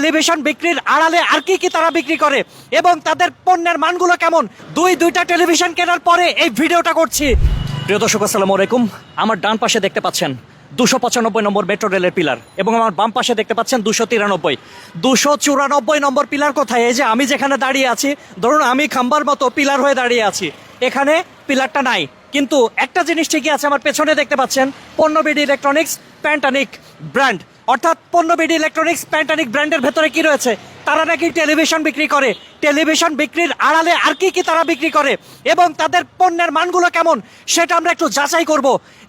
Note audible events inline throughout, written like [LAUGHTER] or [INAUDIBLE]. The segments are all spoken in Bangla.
টেলিভিশন বিক্রির আড়ালে আর কি কি তারা বিক্রি করে? এবং তাদের পণ্যের মানগুলো কেমন? দুই দুইটা টেলিভিশন কেনার পরে এই ভিডিওটা করছি। প্রিয় দর্শক, আসসালামু আলাইকুম। আমার ডান পাশে দেখতে পাচ্ছেন দুশো পঁচানব্বই নম্বর মেট্রো রেলের পিলার এবং আমার বাম পাশে দেখতে পাচ্ছেন দুশো তিরানব্বই। দুশো চুরানব্বই নম্বর পিলার কোথায়? এই যে আমি যেখানে দাঁড়িয়ে আছি, ধরুন আমি খাম্বার মতো পিলার হয়ে দাঁড়িয়ে আছি। এখানে পিলারটা নাই। কিন্তু একটা জিনিস ঠিকই আছে, আমার পেছনে দেখতে পাচ্ছেন পণ্যবিডি ইলেকট্রনিক্স প্যান্টানিক ব্র্যান্ড অর্থাৎ পণ্যবিডি ইলেকট্রনিক্স প্যান্টানিক ব্র্যান্ডের ভেতরে কি রয়েছে? তারা নাকি টেলিভিশন বিক্রি করে? টেলিভিশন বিক্রির আড়ালে আর কি কি তারা বিক্রি করে? এবং তাদের পণ্যের মানগুলো কেমন? সেটা আমরা একটু যাচাই করব।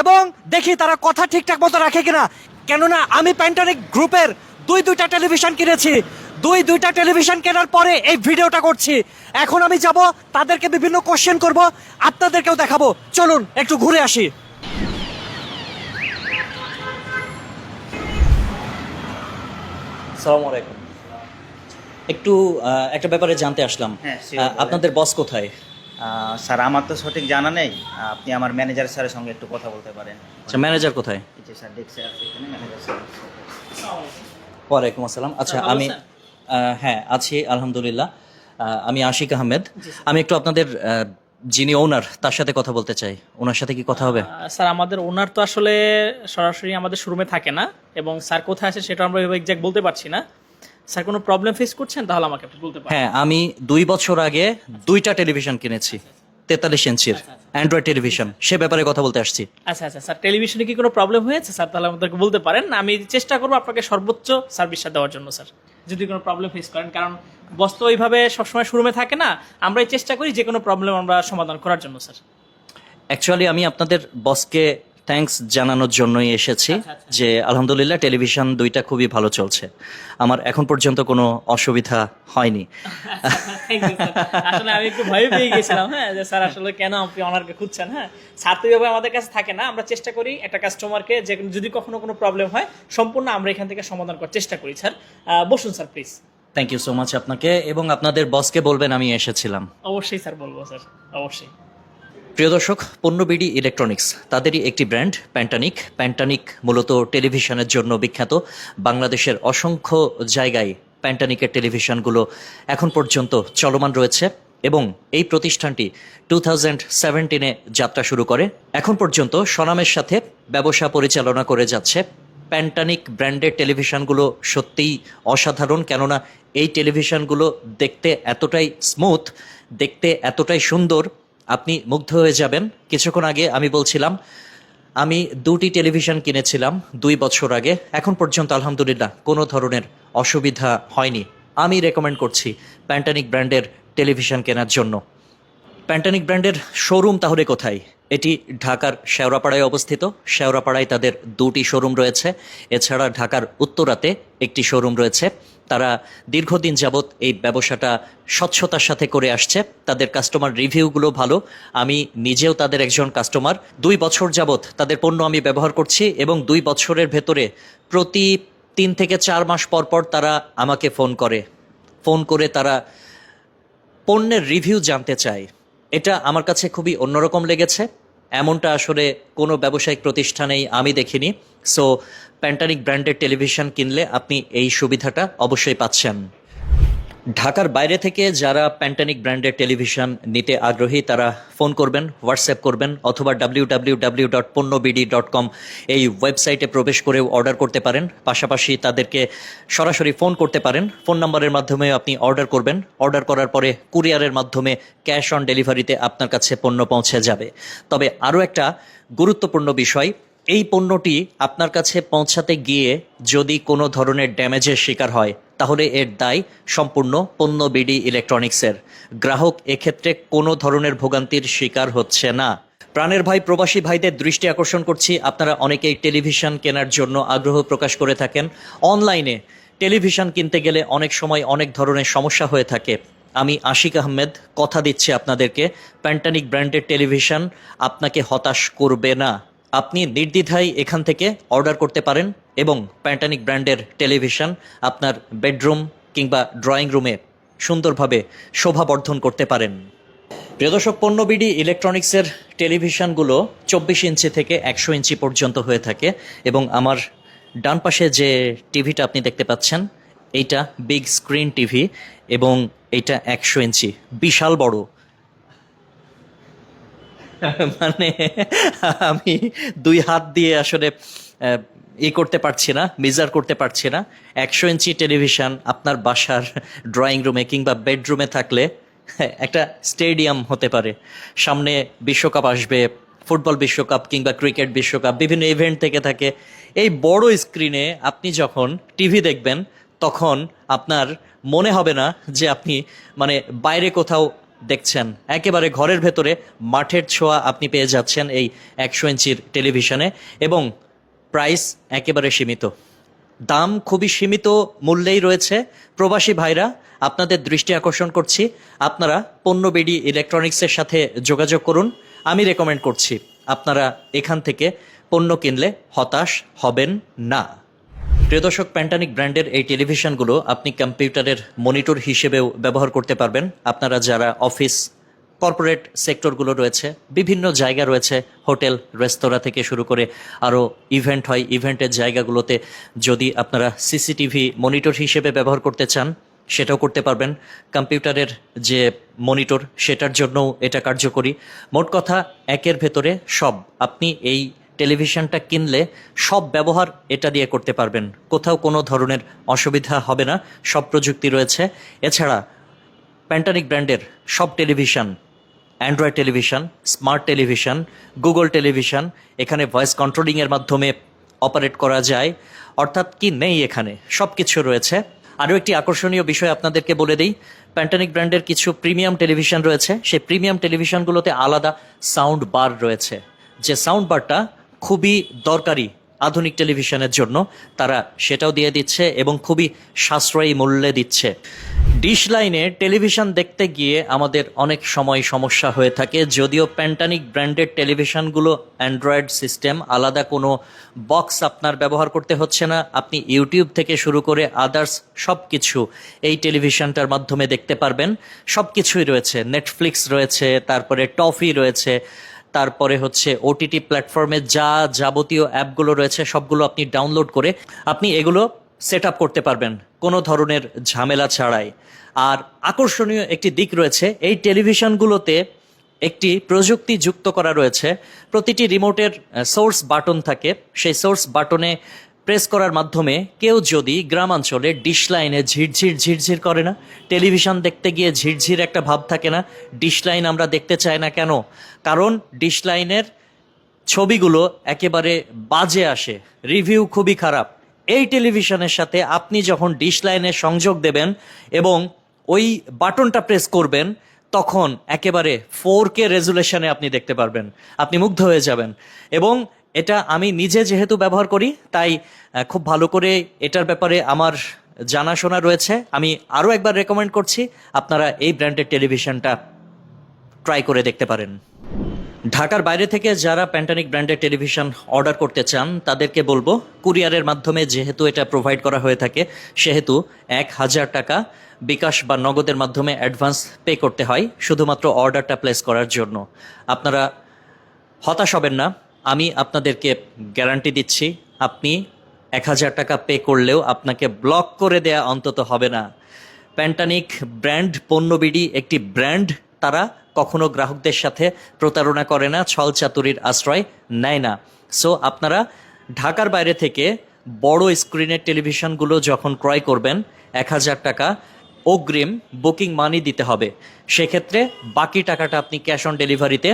এবং দেখি তারা কথা ঠিকঠাক মতো রাখে কিনা। কেননা আমি প্যান্টানিক গ্রুপের দুই দুইটা টেলিভিশন কিনেছি। দুই দুইটা টেলিভিশন কেনার পরে এই ভিডিওটা করছি। এখন আমি যাব, তাদেরকে বিভিন্ন কোশ্চেন করব, আপনাদেরকেও দেখাবো। চলুন, একটু ঘুরে আসি। সালামু আলাইকুম। একটু একটা ব্যাপারে জানতে আসলাম। হ্যাঁ। আপনাদের বস কোথায়? স্যার আমার তো সঠিক জানা নেই। আপনি আমার ম্যানেজার স্যারের সঙ্গে একটু কথা বলতে পারেন। আচ্ছা ম্যানেজার কোথায়? স্যার দেখছে আছে এখানে ম্যানেজার স্যার। ওয়ালাইকুম আসসালাম। আচ্ছা আমি হ্যাঁ আছি আলহামদুলিল্লাহ। আমি আশিক আহমেদ। আমি একটু আপনাদের যিনি ওনার তার সাথে কথা বলতে চাই। ওনার সাথে কি কথা হবে? স্যার আমাদের ওনার তো আসলে সরাসরি আমাদের শোরুমে থাকে না এবং স্যার কোথায় আছে সেটা আমরা এক্সাক্ট বলতে পারছি না। স্যার কোনো প্রবলেম ফেস করছেন? তাহলে আমাকে বলতে পারেন। হ্যাঁ আমি দুই বছর আগে দুইটা টেলিভিশন কিনেছি। তেতাল্লিশ ইঞ্চির অ্যান্ড্রয়েড টেলিভিশন সে ব্যাপারে কথা বলতে আসছি। আচ্ছা আচ্ছা স্যার টেলিভিশনে কি কোনো প্রবলেম হয়েছে? স্যার তাহলে আমাদেরকে বলতে পারেন। আমি চেষ্টা করব আপনাকে সর্বোচ্চ সার্ভিসটা দেওয়ার জন্য স্যার। যদি কোনো প্রবলেম ফেস করেন কারণ বস তো ওইভাবে সবসময় শোরুমে থাকে না আমরাই চেষ্টা করি যে কোনো প্রবলেম আমরা সমাধান করার জন্য স্যার। অ্যাকচুয়ালি আমি আপনাদের বসকে থ্যাঙ্কস জানানোর জন্যই এসেছি যে আলহামদুলিল্লাহ টেলিভিশন দুইটা খুবই ভালো চলছে। আমার এখন পর্যন্ত কোনো অসুবিধা হয়নি. আসলে আমি একটু ভয় পেয়ে গেছিলাম হ্যাঁ যে স্যার আসলে কেন আপনি অনারকে খুঁজছেন হ্যাঁ? স্যার তো এইভাবে আমাদের কাছে থাকে না আমরা চেষ্টা করি একটা কাস্টমারকে যে যদি কখনো কোনো প্রবলেম হয় সম্পূর্ণ আমরা এখান থেকে সমাধান করার চেষ্টা করি স্যার। বসুন sir please thank you so much আপনাকে এবং আপনাদের বসকে বলবেন আমি এসেছিলাম। অবশ্যই স্যার বলব স্যার। অবশ্যই। প্রিয় দর্শক পণ্যবিডি ইলেকট্রনিক্স, তাদেরই একটি ব্র্যান্ড, প্যান্টানিক। প্যান্টানিক মূলত টেলিভিশনের জন্য বিখ্যাত। বাংলাদেশের অসংখ্য জায়গায় প্যান্টানিকের টেলিভিশনগুলো এখন পর্যন্ত চলমান রয়েছে এবং এই প্রতিষ্ঠানটি টু থাউজেন্ড সেভেন্টিনে যাত্রা শুরু করে। এখন পর্যন্ত সনামের সাথে ব্যবসা পরিচালনা করে যাচ্ছে। প্যান্টানিক ব্র্যান্ডের টেলিভিশনগুলো সত্যিই অসাধারণ, কেননা এই টেলিভিশনগুলো দেখতে এতটাই স্মুথ, দেখতে এতটাই সুন্দর আপনি মুগ্ধ হয়ে যাবেন। কিছুক্ষণ আগে আমি বলছিলাম, আমি দুটি টেলিভিশন কিনেছিলাম দুই বছর আগে। এখন পর্যন্ত আলহামদুলিল্লাহ কোনো ধরনের অসুবিধা হয়নি। আমি রেকমেন্ড করছি প্যান্টানিক ব্র্যান্ডের টেলিভিশন কেনার জন্য। প্যান্টানিক ব্র্যান্ডের শোরুম তাহলে কোথায়? এটি ঢাকার শেওড়াপাড়ায় অবস্থিত। শেওড়াপাড়ায় তাদের দুটি শোরুম রয়েছে। এছাড়া ঢাকার উত্তরাতে একটি শোরুম রয়েছে। তারা দীর্ঘদিন যাবৎ এই ব্যবসাটা স্বচ্ছতার সাথে করে আসছে। তাদের কাস্টমার রিভিউগুলো ভালো। আমি নিজেও তাদের একজন কাস্টমার দুই বছর যাবৎ তাদের পণ্য আমি ব্যবহার করছি এবং দুই বছরের ভেতরে প্রতি তিন থেকে চার মাস পর পর তারা আমাকে ফোন করে। ফোন করে তারা পণ্যের রিভিউ জানতে চায়। এটা আমার কাছে খুবই অন্যরকম লেগেছে। এমনটা আসলে কোনো ব্যবসায়িক প্রতিষ্ঠানেই আমি দেখিনি। সো প্যান্টানিক ব্র্যান্ডের টেলিভিশন কিনলে আপনি এই সুবিধাটা অবশ্যই পাচ্ছেন। ঢাকার বাইরে থেকে যারা প্যান্টানিক ব্র্যান্ডের টেলিভিশন নিতে আগ্রহী, তারা ফোন করবেন হোয়াটসঅ্যাপ করবেন অথবা W W W dot dot com এই ওয়েবসাইটে প্রবেশ করেও অর্ডার করতে পারেন। পাশাপাশি তাদেরকে সরাসরি ফোন করতে পারেন। ফোন নাম্বারের মাধ্যমে আপনি অর্ডার করবেন। অর্ডার করার পরে কুরিয়ারের মাধ্যমে ক্যাশ অন ডেলিভারিতে আপনার কাছে পণ্য পৌঁছে যাবে। তবে আরও একটা গুরুত্বপূর্ণ বিষয়, এই পণ্যটি আপনার কাছে পৌঁছাতে গিয়ে যদি কোনো ধরনের ড্যামেজের শিকার হয় তাহলে এর দায় সম্পূর্ণ পণ্য বিডি ইলেকট্রনিক্সের। গ্রাহক এক্ষেত্রে কোনো ধরনের ভোগান্তির শিকার হচ্ছে না। প্রাণের ভাই, প্রবাসী ভাইদের দৃষ্টি আকর্ষণ করছি। আপনারা অনেকেই টেলিভিশন কেনার জন্য আগ্রহ প্রকাশ করে থাকেন। অনলাইনে টেলিভিশন কিনতে গেলে অনেক সময় অনেক ধরনের সমস্যা হয়ে থাকে। আমি আশিক আহমেদ, কথা দিচ্ছি আপনাদেরকে। প্যান্টানিক ব্র্যান্ডের টেলিভিশন আপনাকে হতাশ করবে না। আপনি নির্দ্বিধায় এখান থেকে অর্ডার করতে পারেন। এবং প্যান্টানিক ব্র্যান্ডের টেলিভিশন আপনার বেডরুম কিংবা ড্রয়িং রুমে সুন্দরভাবে শোভাবর্ধন করতে পারেন। প্রিয় দর্শক পণ্যবিডি ইলেকট্রনিক্সের টেলিভিশনগুলো চব্বিশ ইঞ্চি থেকে একশো ইঞ্চি পর্যন্ত হয়ে থাকে এবং আমার ডান পাশে যে টিভিটা আপনি দেখতে পাচ্ছেন, এইটা বিগ স্ক্রিন টিভি এবং এটা একশো ইঞ্চি। বিশাল বড়। [LAUGHS] মানে আমি দুই হাত দিয়ে আসলে ই করতে পারছি না, মেজার করতে পারছি না। একশো ইঞ্চি টেলিভিশন আপনার বাসার ড্রয়িং রুমে কিংবা বেডরুমে থাকলে একটা স্টেডিয়াম হতে পারে। সামনে বিশ্বকাপ আসবে ফুটবল বিশ্বকাপ কিংবা ক্রিকেট বিশ্বকাপ, বিভিন্ন ইভেন্ট থেকে থাকে। এই বড় স্ক্রিনে আপনি যখন টিভি দেখবেন, তখন আপনার মনে হবে না যে আপনি মানে বাইরে কোথাও দেখছেন। একেবারে ঘরের ভেতরে মাঠের ছোঁয়া আপনি পেয়ে যাচ্ছেন এই একশো ইঞ্চির টেলিভিশনে এবং প্রাইস একেবারে সীমিত। দাম খুবই সীমিত মূল্যেই রয়েছে। প্রবাসী ভাইরা, আপনাদের দৃষ্টি আকর্ষণ করছি। আপনারা পণ্যবেডি ইলেকট্রনিক্সের সাথে যোগাযোগ করুন। আমি রেকমেন্ড করছি, আপনারা এখান থেকে পণ্য কিনলে হতাশ হবেন না। প্রিয় দর্শক প্যান্টানিক ব্র্যান্ডের এই টেলিভিশনগুলো আপনি কম্পিউটারের মনিটর হিসেবেও ব্যবহার করতে পারবেন। আপনারা যারা অফিস কর্পোরেট সেক্টরগুলো রয়েছে, বিভিন্ন জায়গা রয়েছে, হোটেল, রেস্তোরাঁ থেকে শুরু করে আরও ইভেন্ট হয়। ইভেন্টের জায়গাগুলোতে যদি আপনারা সিসিটিভি মনিটর হিসেবে ব্যবহার করতে চান, সেটাও করতে পারবেন। কম্পিউটারের যে মনিটর, সেটার জন্যও এটা কার্যকরী। মোট কথা, একের ভেতরে সব। আপনি এই টেলিভিশনটা কিনলে সব ব্যবহার এটা দিয়ে করতে পারবেন। কোথাও কোনো ধরনের অসুবিধা হবে না। সব প্রযুক্তি রয়েছে। এছাড়া প্যান্টানিক ব্র্যান্ডের সব television android television smart television Google television এখানে ভয়েস কন্ট্রোলিংয়ের মাধ্যমে অপারেট করা যায়। অর্থাৎ কি নেই এখানে? সব কিছু রয়েছে। আরও একটি আকর্ষণীয় বিষয় আপনাদেরকে বলে দিই প্যান্টানিক ব্র্যান্ডের কিছু প্রিমিয়াম টেলিভিশন রয়েছে। সেই প্রিমিয়াম টেলিভিশনগুলোতে আলাদা সাউন্ড বার রয়েছে। যে সাউন্ড বারটা খুবই দরকারি আধুনিক টেলিভিশনের জন্য তারা সেটাও দিয়ে দিচ্ছে এবং খুবই সাশ্রয়ী মূল্যে দিচ্ছে। ডিশ লাইনে টেলিভিশন দেখতে গিয়ে আমাদের অনেক সময় সমস্যা হয়ে থাকে, যদিও প্যান্টানিক ব্র্যান্ডের টেলিভিশনগুলো অ্যান্ড্রয়েড সিস্টেম, আলাদা কোনো বক্স আপনার ব্যবহার করতে হচ্ছে না, আপনি ইউটিউব থেকে শুরু করে আদার্স সব কিছু এই টেলিভিশনটার মাধ্যমে দেখতে পারবেন। সব কিছুই রয়েছে নেটফ্লিক্স রয়েছে, তারপরে টফি রয়েছে তারপরে হচ্ছে ওটিটি প্ল্যাটফর্মে যা যাবতীয় অ্যাপগুলো রয়েছে, সবগুলো আপনি ডাউনলোড করে আপনি এগুলো সেট আপ করতে পারবেন কোনো ধরনের ঝামেলা ছাড়াই। আর আকর্ষণীয় একটি দিক রয়েছে, এই টেলিভিশনগুলোতে একটি প্রযুক্তি যুক্ত করা রয়েছে। প্রতিটি রিমোটের সোর্স বাটন থাকে। সেই সোর্স বাটনে প্রেস করার মাধ্যমে কেউ যদি গ্রামাঞ্চলে ডিশ লাইনে ঝিরঝির ঝিরঝির করে না, টেলিভিশন দেখতে গিয়ে ঝিরঝির একটা ভাব থাকে না, ডিশ লাইন আমরা দেখতে চাই না কেন? কারণ ডিশ লাইনের ছবিগুলো একেবারে বাজে আসে, রিভিউ খুবই খারাপ। এই টেলিভিশনের সাথে আপনি যখন ডিশ লাইনে সংযোগ দেবেন এবং ওই বাটনটা প্রেস করবেন, তখন একেবারে ফোর কে রেজুলেশনে আপনি দেখতে পারবেন, আপনি মুগ্ধ হয়ে যাবেন। এবং এটা আমি নিজে যেহেতু ব্যবহার করি, তাই খুব ভালো করে এটার ব্যাপারে আমার জানাশোনা রয়েছে। আমি আরও একবার রেকমেন্ড করছি, আপনারা এই ব্র্যান্ডের টেলিভিশনটা ট্রাই করে দেখতে পারেন। ঢাকার বাইরে থেকে যারা প্যান্টানিক ব্র্যান্ডের টেলিভিশন অর্ডার করতে চান, তাদেরকে বলব, কুরিয়ারের মাধ্যমে যেহেতু এটা প্রোভাইড করা হয়ে থাকে, সেহেতু এক হাজার টাকা বিকাশ বা নগদের মাধ্যমে অ্যাডভান্স পে করতে হয়, শুধুমাত্র অর্ডারটা প্লেস করার জন্য। আপনারা হতাশ হবেন না আমি আপনাদেরকে গ্যারান্টি দিচ্ছি, আপনি এক হাজার টাকা পে করলেও আপনাকে ব্লক করে দেয়া অন্তত হবে না। প্যান্টানিক ব্র্যান্ড পণ্যবিডি একটি ব্র্যান্ড তারা কখনো গ্রাহকদের সাথে প্রতারণা করে না, ছল চাতুরির আশ্রয় নেয় না। সো আপনারা ঢাকার বাইরে থেকে বড় স্ক্রিনের টেলিভিশনগুলো যখন ক্রয় করবেন, এক হাজার টাকা অগ্রিম বুকিং মানি দিতে হবে। সেক্ষেত্রে বাকি টাকাটা আপনি ক্যাশ অন ডেলিভারিতে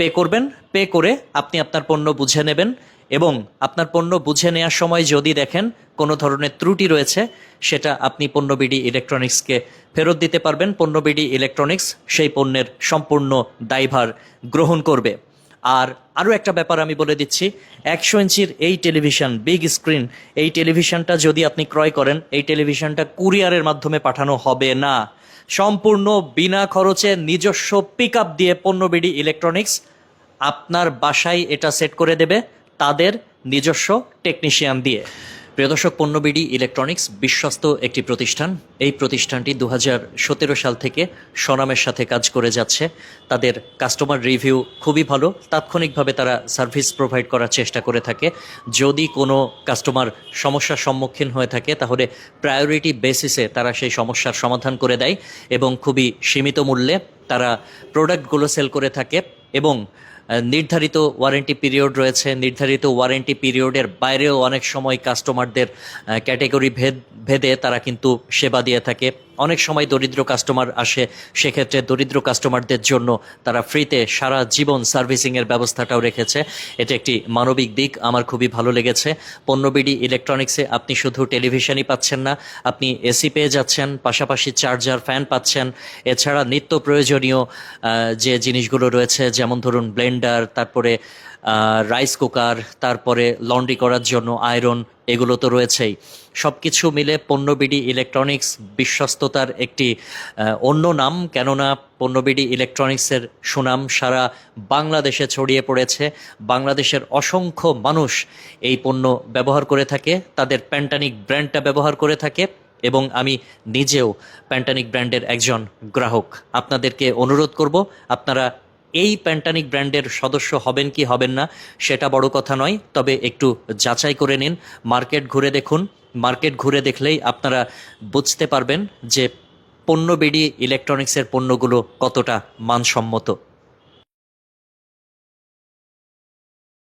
পে করবেন, পে করে আপনি আপনার পণ্য বুঝে নেবেন এবং আপনার পণ্য বুঝে নেওয়ার সময় যদি দেখেন কোনো ধরনের ত্রুটি রয়েছে, সেটা আপনি পণ্যবিডি ইলেকট্রনিক্সকে ফেরত দিতে পারবেন। পণ্যবিডি ইলেকট্রনিক্স সেই পণ্যের সম্পূর্ণ দায়ভার গ্রহণ করবে। আর আরও একটা ব্যাপার আমি বলে দিচ্ছি, একশো ইঞ্চির এই টেলিভিশন, বিগ স্ক্রিন, এই টেলিভিশনটা যদি আপনি ক্রয় করেন, এই টেলিভিশনটা কুরিয়ারের মাধ্যমে পাঠানো হবে না। সম্পূর্ণ বিনা খরচে নিজস্ব পিক দিয়ে পণ্যবিডি ইলেকট্রনিক্স আপনার বাসায় এটা সেট করে দেবে তাদের নিজস্ব টেকনিশিয়ান দিয়ে। প্রিয় দর্শক পণ্যবিডি ইলেকট্রনিক্স বিশ্বস্ত একটি প্রতিষ্ঠান। এই প্রতিষ্ঠানটি দু হাজার সতেরো সাল থেকে স্বনামের সাথে কাজ করে যাচ্ছে। তাদের কাস্টমার রিভিউ খুবই ভালো। তাৎক্ষণিকভাবে তারা সার্ভিস প্রোভাইড করার চেষ্টা করে থাকে। যদি কোনো কাস্টমার সমস্যার সম্মুখীন হয়ে থাকে, তাহলে প্রায়োরিটি বেসিসে তারা সেই সমস্যার সমাধান করে দেয় এবং খুবই সীমিত মূল্যে তারা প্রোডাক্টগুলো সেল করে থাকে এবং নির্ধারিত ওয়ারেন্টি পিরিয়ড রয়েছে। নির্ধারিত ওয়ারেন্টি পিরিয়ডের বাইরেও অনেক সময় কাস্টমারদের ক্যাটেগরি ভেদ, ভেদে তারা কিন্তু সেবা দিয়ে থাকে। অনেক সময় দরিদ্র কাস্টমার আসে, সেক্ষেত্রে দরিদ্র কাস্টমারদের জন্য তারা ফ্রিতে সারা জীবন সার্ভিসিংয়ের ব্যবস্থাটাও রেখেছে। এটা একটি মানবিক দিক, আমার খুবই ভালো লেগেছে। পণ্যবিডি ইলেকট্রনিক্সে আপনি শুধু টেলিভিশনই পাচ্ছেন না, আপনি এসি পেয়ে যাচ্ছেন, পাশাপাশি চার্জার ফ্যান পাচ্ছেন। এছাড়া নিত্য প্রয়োজনীয় যে জিনিসগুলো রয়েছে, যেমন ধরুন ব্লেন্ডার তারপরে রাইস কুকার তারপরে লন্ড্রি করার জন্য আয়রন এগুলো তো রয়েছেই। সব কিছু মিলে পণ্যবিডি ইলেকট্রনিক্স বিশ্বস্ততার একটি অন্য নাম, কেননা পণ্যবিডি ইলেকট্রনিক্সের সুনাম সারা বাংলাদেশে ছড়িয়ে পড়েছে। বাংলাদেশের অসংখ্য মানুষ এই পণ্য ব্যবহার করে থাকে, তাদের প্যান্টানিক ব্র্যান্ডটা ব্যবহার করে থাকে, এবং আমি নিজেও প্যান্টানিক ব্র্যান্ডের একজন গ্রাহক। আপনাদেরকে অনুরোধ করব, আপনারা এই প্যান্টানিক ব্র্যান্ডের সদস্য হবেন কি হবেন না, সেটা বড় কথা নয়, তবে একটু যাচাই করে নিন মার্কেট ঘুরে দেখুন। মার্কেট ঘুরে দেখলেই আপনারা বুঝতে পারবেন যে পণ্য বেরিয়ে ইলেকট্রনিক্সের পণ্যগুলো কতটা মানসম্মত।